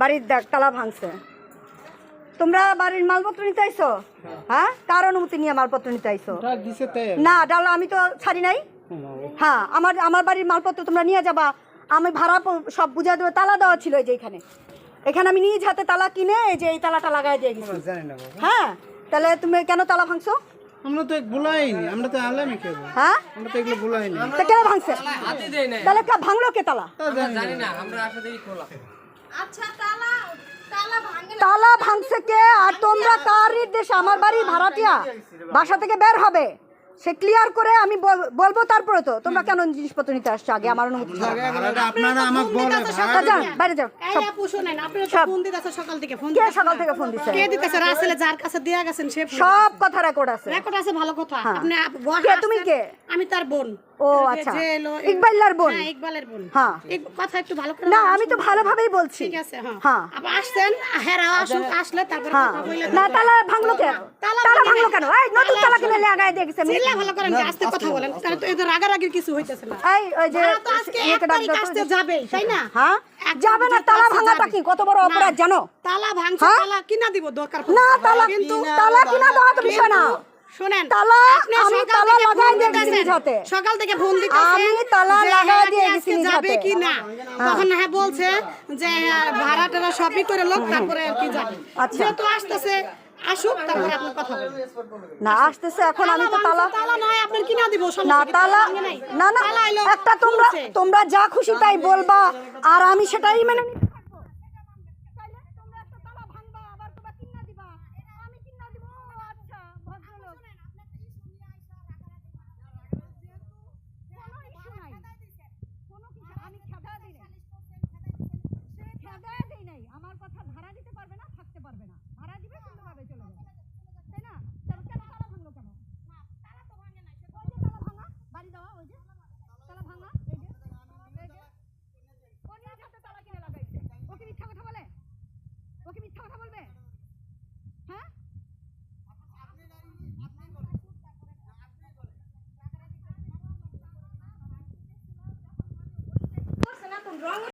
বাড়ির দেখ তালা ভাঙছে। তোমরা বাড়ির মালপত্র নিতে আইছো? হ্যাঁ? কার অনুমতি নিয়ে মালপত্র নিতে আইছো? না ডাল আমি তো ছাড়ি নাই। হ্যাঁ আমার আমার বাড়ির মালপত্র তোমরা নিয়ে যাবা। আমি ভাড়া সব বুঝা দেবো। তালা দেওয়া ছিল এই যে এখানে। এখানে আমি নিজ হাতে তালা কিনে এই যে এই তালাটা লাগাই দিয়ে গেছি। হ্যাঁ তাহলে তুমি কেন তালা ভাঙছো? আমরা তো বলাইনি আমরা তো আলামই কেবো হ্যাঁ? আমরা তো এগুলো বলাইনি তা কেন ভাঙছে? হাতে দেয় নাই। তাহলে ভাঙলো কে তালা? জানি না। আমরা আসলে খোলা। আচ্ছা তালা তালা ভাঙছে কে? আর তোমরা কার নির্দেশে? আমার বাড়ির ভাড়াটিয়া। বাসা থেকে বের হবে। সে ক্লিয়ার করে আমি বলব তারপরে তো। তোমরা কেন জিনিসপত্র নিতে আসছো আগে? আমার অনুমতি বাইরে যাও। দিতেছে সকাল থেকে ফোন কে সকাল থেকে ফোন দিছে? কে দিতেছে? রাসেলে যার কাছে দিয়া গেছেন সে সব কথা রেকর্ড আছে। রেকর্ড আছে ভালো কথা। হ্যাঁ। আপনি কে, তুমি কে? আমি তার বোন। ও আচ্ছা যে এলো, ইকবাইলার বোন? হ্যাঁ ইকবালের বোন। হ্যাঁ। কথা একটু ভালো করে না আমি তো ভালোভাবেই বলছি। ঠিক আছে হ্যাঁ। হ্যাঁ। আপনি আসছেন হেরা আসুক আসলে তারপরে হ্যাঁ। কথা বলে না তালা ভাঙলো কেন তালা ভাঙলো কেন? এই নতুন তালা কিনে? গেছে চিল্লা ভালো করেন আস্তে কথা বলেন। কারণ তো এদের রাগারাগির কিছু হইতেছে না। এই ওই যে তো আজকে এক তারিখ আসতে যাবে তাই না? হ্যাঁ? যাবে না তালা ভাঙাটা কি? কত বড় অপরাধ জানো? তালা ভাঙছে হ্যাঁ? তালা কিনা দিব দরকার না তালা কিন্তু তালা কিনা দেওয়া তো বিষয় না। শুনেন তালা আমি সকাল তালা থেকে লাগাই ফোন দিয়ে গেছি দিতেছেন। সকাল থেকে ফোন দিতেছেন আমি তালা লাগাই হ্যাঁ, দিয়ে গেছি যাবে কি না? তখন হ্যাঁ বলছে যে হ্যাঁ, ভাড়া টাড়া সবই করে লোক তারপরে আর কি যাবে। আচ্ছা। যেহেতু আসতেছে আসুক তারপরে আপনি কথা বলবেন না আসতেছে এখন আমি তো তালা তালা নয় আপনার কিনা দিব? না তালা না না একটা তোমরা তোমরা যা খুশি তাই বলবা আর আমি সেটাই মেনে নিতে থাকব। তাইলে তোমরা একটা তালা ভাঙবা, আবার তোমরা কিনা দিবা। আমি কিনা দিব, ও আচ্ছা, ভদ্রলোক। কোনো issue নাই। কোনো কিছু- আমি খেদা দিই নাই। সে খেদা দেই নাই। আমার কথা ভাড়া দিতে পারবে না থাকতে পারবে না ভাড়া দিবে সুন্দরভাবে চলে যাবে তাই না তাহলে কেন তালা ভাঙলো কেন ওই যে তালা ভাঙা বাড়ি দেওয়া ওই যে তালা ভাঙা এই যে এই যে ও নিজ হাতে তালা কিনে লাগাইছে ও কি মিথ্যা কথা বলে ও কি মিথ্যা কথা বলবে? হ্যাঁ?